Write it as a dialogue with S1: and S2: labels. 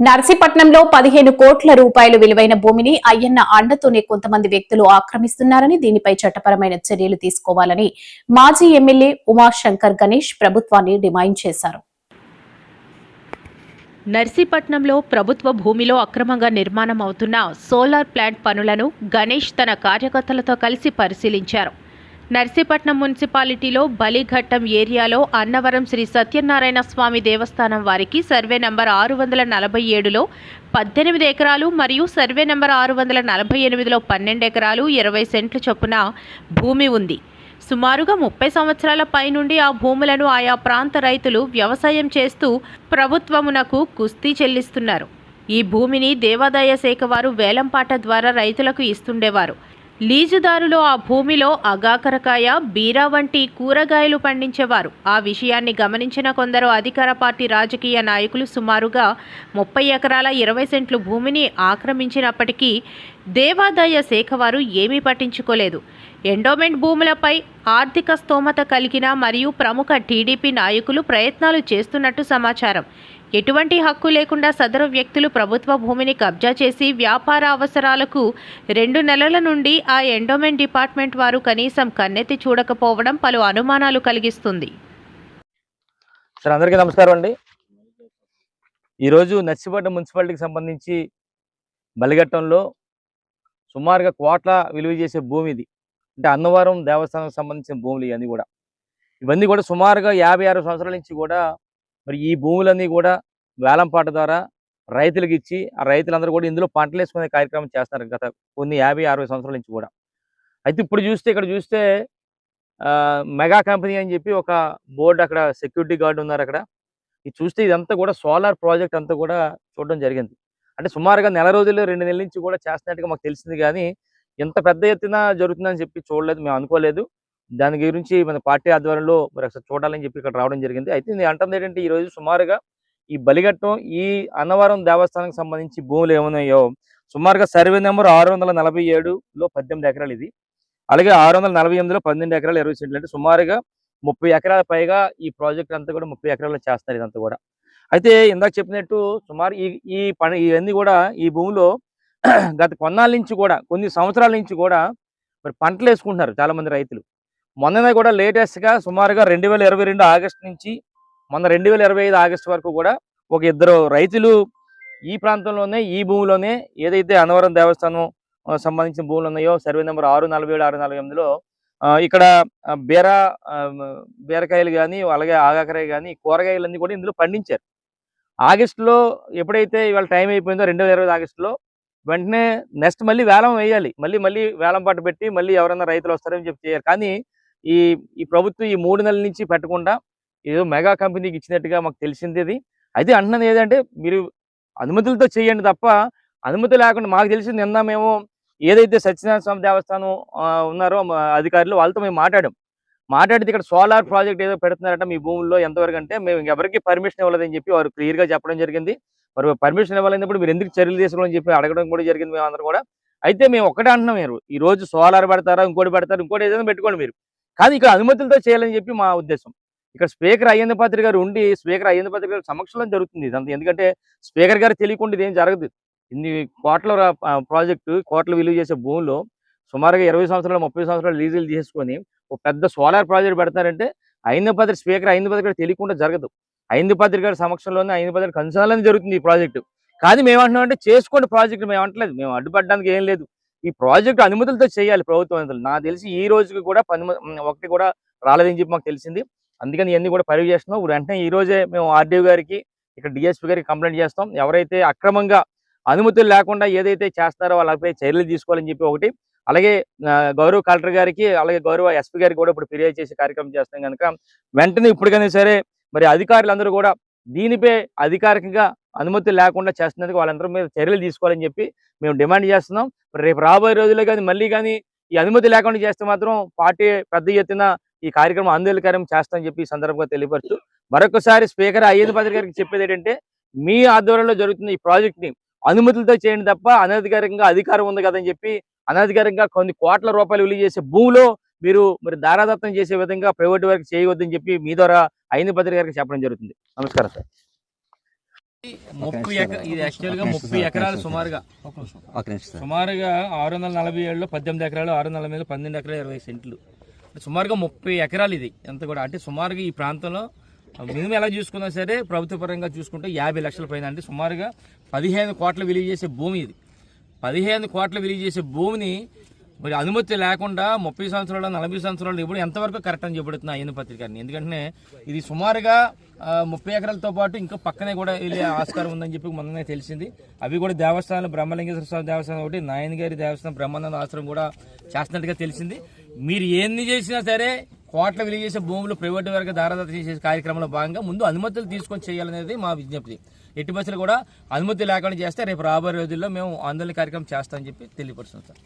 S1: నర్సీపట్నంలో పదిహేను కోట్ల రూపాయలు విలువైన భూమిని అయ్యన్న అండతోనే కొంతమంది వ్యక్తులు ఆక్రమిస్తున్నారని దీనిపై చట్టపరమైన చర్యలు తీసుకోవాలని మాజీ ఎమ్మెల్యే ఉమాశంకర్ గణేష్ ప్రభుత్వాన్ని డిమాండ్ చేశారు.
S2: నర్సీపట్నంలో ప్రభుత్వ భూమిలో అక్రమంగా నిర్మాణం అవుతున్న సోలార్ ప్లాంట్ పనులను గణేష్ తన కార్యకర్తలతో కలిసి పరిశీలించారు. నర్సీపట్నం మున్సిపాలిటీలో బలిఘట్టం ఏరియాలో అన్నవరం శ్రీ సత్యనారాయణ స్వామి దేవస్థానం వారికి సర్వే నంబర్ ఆరు వందల నలభై ఏడులో పద్దెనిమిది ఎకరాలు మరియు సర్వే నంబర్ ఆరు వందల నలభై ఎనిమిదిలో పన్నెండు ఎకరాలు ఇరవై సెంట్లు చొప్పున భూమి ఉంది. సుమారుగా ముప్పై సంవత్సరాల పైనుండి ఆ భూములను ఆయా ప్రాంత రైతులు వ్యవసాయం చేస్తూ ప్రభుత్వమునకు కుస్తీ చెల్లిస్తున్నారు. ఈ భూమిని దేవాదాయ శాఖ వారు వేలంపాట ద్వారా రైతులకు ఇస్తుండేవారు. లీజుదారులు ఆ భూమిలో అగాకరకాయ బీరా వంటి కూరగాయలు పండించేవారు. ఆ విషయాన్ని గమనించిన కొందరు అధికార పార్టీ రాజకీయ నాయకులు సుమారుగా ముప్పై ఎకరాల ఇరవై సెంట్లు భూమిని ఆక్రమించినప్పటికీ దేవాదాయ శాఖ వారు ఏమీ పట్టించుకోలేదు. ఎండోమెంట్ భూములపై ఆర్థిక స్తోమత కలిగిన మరియు ప్రముఖ టీడీపీ నాయకులు ప్రయత్నాలు చేస్తున్నట్టు సమాచారం. ఎటువంటి హక్కు లేకుండా సదరు వ్యక్తులు ప్రభుత్వ భూమిని కబ్జా చేసి వ్యాపార అవసరాలకు రెండు నెలల నుండి ఆ ఎండోమెంట్ డిపార్ట్మెంట్ వారు కనీసం కన్నెత్తి చూడకపోవడం పలు అనుమానాలు కలిగిస్తుంది.
S3: సార్ అందరికీ నమస్కారం అండి. ఈరోజు నర్సిపట్నం మున్సిపాలిటీకి సంబంధించి బలిఘట్టంలో సుమారుగా కోట్ల విలువ చేసే భూమి ఇది. అంటే అన్నవరం దేవస్థానం సంబంధించిన భూములు ఇవన్నీ కూడా. ఇవన్నీ కూడా సుమారుగా యాభై ఆరు సంవత్సరాల నుంచి కూడా మరి ఈ భూములన్నీ కూడా వేలంపాట ద్వారా రైతులకు ఇచ్చి ఆ రైతులందరూ కూడా ఇందులో పంటలు వేసుకునే కార్యక్రమం చేస్తున్నారు గత కొన్ని యాభై అరవై సంవత్సరాల నుంచి కూడా. అయితే ఇప్పుడు చూస్తే ఇక్కడ చూస్తే ఆ, మెగా కంపెనీ అని చెప్పి ఒక బోర్డు అక్కడ సెక్యూరిటీ గార్డు ఉన్నారు అక్కడ. ఇది చూస్తే ఇదంతా కూడా సోలార్ ప్రాజెక్ట్ అంతా కూడా చూడడం జరిగింది. అంటే సుమారుగా నెల రోజులు రెండు నెలల నుంచి కూడా చేస్తున్నట్టుగా మాకు తెలిసింది కానీ ఇంత పెద్ద ఎత్తున జరుగుతుందని చెప్పి చూడలేదు మేము అనుకోలేదు. దాని గురించి మన పార్టీ ఆధ్వర్యంలో మరి ఒకసారి చూడాలని చెప్పి ఇక్కడ రావడం జరిగింది. అయితే నేను అంటుంది ఏంటంటే ఈ రోజు సుమారుగా ఈ బలిఘట్టం ఈ అన్నవరం దేవస్థానానికి సంబంధించి భూములు ఏమున్నాయో సుమారుగా సర్వే నెంబర్ ఆరు వందల నలభై ఏడులో పద్దెనిమిది ఎకరాలు ఇది. అలాగే ఆరు వందల నలభై ఎనిమిదిలో పన్నెండు ఎకరాలు ఇరవై సెంట్లు. అంటే సుమారుగా ముప్పై ఎకరాల పైగా ఈ ప్రాజెక్ట్ అంతా కూడా ముప్పై ఎకరాలు చేస్తారు ఇదంతా కూడా. అయితే ఇందాక చెప్పినట్టు సుమారు ఈ ఈ పని ఇవన్నీ కూడా ఈ భూమిలో గత కొన్నాళ్ళ నుంచి కూడా కొన్ని సంవత్సరాల నుంచి కూడా మరి పంటలు వేసుకుంటున్నారు చాలా మంది రైతులు. మొన్ననే కూడా లేటెస్ట్గా సుమారుగా రెండు వేల ఇరవై రెండు ఆగస్టు నుంచి మొన్న రెండు వేల ఇరవై ఐదు ఆగస్టు వరకు కూడా ఒక ఇద్దరు రైతులు ఈ ప్రాంతంలోనే ఈ భూమిలోనే ఏదైతే అన్నవరం దేవస్థానం సంబంధించిన భూములు ఉన్నాయో సర్వే నెంబర్ ఆరు నలభై ఏడు ఆరు నలభై ఎనిమిదిలో ఇక్కడ బీర బీరకాయలు కానీ అలాగే ఆగాకరాయ కానీ కూరగాయలన్నీ కూడా ఇందులో పండించారు. ఆగస్టులో ఎప్పుడైతే ఇవాళ టైం అయిపోయిందో రెండు వేల ఇరవై ఆగస్టులో వెంటనే నెక్స్ట్ మళ్ళీ వేలం వేయాలి. మళ్ళీ మళ్ళీ వేలం పాట పెట్టి మళ్ళీ ఎవరైనా రైతులు వస్తారని చెప్పి చేయాలి కానీ ఈ ఈ ప్రభుత్వం ఈ మూడు నెలల నుంచి పెట్టకుండా ఏదో మెగా కంపెనీకి ఇచ్చినట్టుగా మాకు తెలిసింది ఇది అయితే అంటున్నది ఏదంటే మీరు అనుమతులతో చేయండి తప్ప అనుమతి లేకుండా మాకు తెలిసి నిన్న మేము ఏదైతే సత్యనారాయణ స్వామి దేవస్థానం ఉన్నారో అధికారులు వాళ్ళతో మేము మాట్లాడాం. మాట్లాడితే ఇక్కడ సోలార్ ప్రాజెక్ట్ ఏదో పెడుతున్నారట మీ భూముల్లో ఎంతవరకు అంటే మేము ఎవరికి పర్మిషన్ ఇవ్వలేదని చెప్పి వారు క్లియర్గా చెప్పడం జరిగింది. మరి పర్మిషన్ ఇవ్వాలన్నప్పుడు మీరు ఎందుకు చర్యలు తీసుకోవాలని చెప్పి అడగడం కూడా జరిగింది మేము కూడా. అయితే మేము ఒకటే అంటున్నాం మీరు. ఈ రోజు సోలార్ పెడతారా ఇంకోటి పెడతారు ఇంకోటి ఏదైనా పెట్టుకోండి మీరు. కానీ ఇక్కడ అనుమతులతో చేయాలని చెప్పి మా ఉద్దేశం. ఇక్కడ స్పీకర్ అయ్యేంద్ర పాత్రి గారు ఉండి స్పీకర్ అయ్యేంద్ర పాత్రి సమక్షంలో జరుగుతుంది ఇదంతా ఎందుకంటే స్పీకర్ గారు తెలియకుండా ఇదేం జరగదు. ఇన్ని కోట్ల ప్రాజెక్టు కోట్ల విలువ చేసే భూమిలో సుమారుగా ఇరవై సంవత్సరాలు ముప్పై సంవత్సరాలు లీజులు చేసుకొని ఒక పెద్ద సోలార్ ప్రాజెక్ట్ పెడతారంటే ఐంద స్పీకర్ అయింద పత్రి గారు తెలియకుండా జరగదు. ఐంద పత్రి గారి సమక్షంలోనే ఐంద పత్రి కన్సల్లోనే జరుగుతుంది ఈ ప్రాజెక్టు. కానీ మేము అంటున్నాం అంటే చేసుకోండి ప్రాజెక్ట్ మేము అంటలేదు మేము అడ్డుపడడానికి ఏం లేదు. ఈ ప్రాజెక్ట్ అనుమతులతో చేయాలి ప్రభుత్వం అనుమతులు. నాకు తెలిసి ఈ రోజుకి కూడా పని ఒకటి కూడా రాలేదని చెప్పి మాకు తెలిసింది. అందుకని ఇవన్నీ కూడా పరివి చేస్తున్నాం. ఇప్పుడు వెంటనే ఈ రోజే మేము ఆర్డీఓ గారికి ఇక్కడ డిఎస్పీ గారికి కంప్లైంట్ చేస్తాం. ఎవరైతే అక్రమంగా అనుమతులు లేకుండా ఏదైతే చేస్తారో వాళ్ళపై చర్యలు తీసుకోవాలని చెప్పి ఒకటి. అలాగే గౌరవ కలెక్టర్ గారికి అలాగే గౌరవ ఎస్పీ గారికి కూడా ఇప్పుడు ఫిర్యాదు చేసే కార్యక్రమం చేస్తాం కనుక వెంటనే ఇప్పటికైనా సరే మరి అధికారులందరూ కూడా దీనిపై అధికారికంగా అనుమతి లేకుండా చేస్తున్నందుకు వాళ్ళందరూ మీద చర్యలు తీసుకోవాలని చెప్పి మేము డిమాండ్ చేస్తున్నాం. రేపు రాబోయే రోజుల్లో కానీ మళ్ళీ కానీ ఈ అనుమతి లేకుండా చేస్తే మాత్రం పార్టీ పెద్ద ఎత్తున ఈ కార్యక్రమం ఆందోళనకరం చేస్తామని చెప్పి ఈ సందర్భంగా తెలియపరుస్తూ మరొకసారి స్పీకర్ అయ్యేది పత్రిక గారికి చెప్పేది ఏంటంటే మీ ఆధ్వర్యంలో జరుగుతున్న ఈ ప్రాజెక్ట్ని అనుమతులతో చేయండి తప్ప అనధికారికంగా అధికారం ఉంది కదని చెప్పి అనధికారికంగా కొన్ని కోట్ల రూపాయలు విలువ చేసే భూమిలో మీరు మరి దారాదత్తం చేసే విధంగా ప్రైవేట్ వర్క్ చేయవద్దని చెప్పి మీ ద్వారా ఐదు పత్రిక గారికి చెప్పడం జరుగుతుంది. నమస్కారం సార్. ముప్పై ఇది యాక్చువల్గా ముప్పై ఎకరాలు సుమారుగా. సుమారుగా ఆరు వందల నలభై ఏడులో పద్దెనిమిది ఎకరాలు ఆరు వందల మీద పన్నెండు ఎకరాలు ఇరవై సెంట్లు. సుమారుగా ముప్పై ఎకరాలు ఇది ఎంత కూడా. అంటే సుమారుగా ఈ ప్రాంతంలో మినిమం ఎలా చూసుకున్నా సరే ప్రభుత్వ పరంగా చూసుకుంటే యాభై లక్షల పైన. అంటే సుమారుగా పదిహేను కోట్ల విలువ చేసే భూమి ఇది. పదిహేను కోట్ల విలువ చేసే భూమిని మరి అనుమతి లేకుండా ముప్పై సంవత్సరాలు నలభై సంవత్సరాలు ఇప్పుడు ఎంతవరకు కరెక్ట్ అని చెబుతున్నా అయ్యన పత్రికని ఎందుకంటే ఇది సుమారుగా ముప్పై ఎకరాలతో పాటు ఇంకా పక్కనే కూడా వెళ్ళే ఆస్కారం ఉందని చెప్పి మొన్ననే తెలిసింది. అవి కూడా దేవస్థానాలు బ్రహ్మలింగేశ్వర స్వామి దేవస్థానం ఒకటి నాయనగారి దేవస్థానం బ్రహ్మానంద ఆశ్రమం కూడా చేస్తున్నట్టుగా తెలిసింది. మీరు ఏంది చేసినా సరే కోట్ల విలువ చేసే భూములు ప్రైవేటు వరకు దారదత్త చేసే కార్యక్రమంలో భాగంగా ముందు అనుమతులు తీసుకొని చేయాలనేది మా విజ్ఞప్తి. ఎట్టి బస్సులు కూడా అనుమతి లేకుండా చేస్తే రేపు రాబోయే రోజుల్లో మేము ఆందోళన కార్యక్రమం చేస్తామని చెప్పి తెలియపరుస్తున్నాం సార్.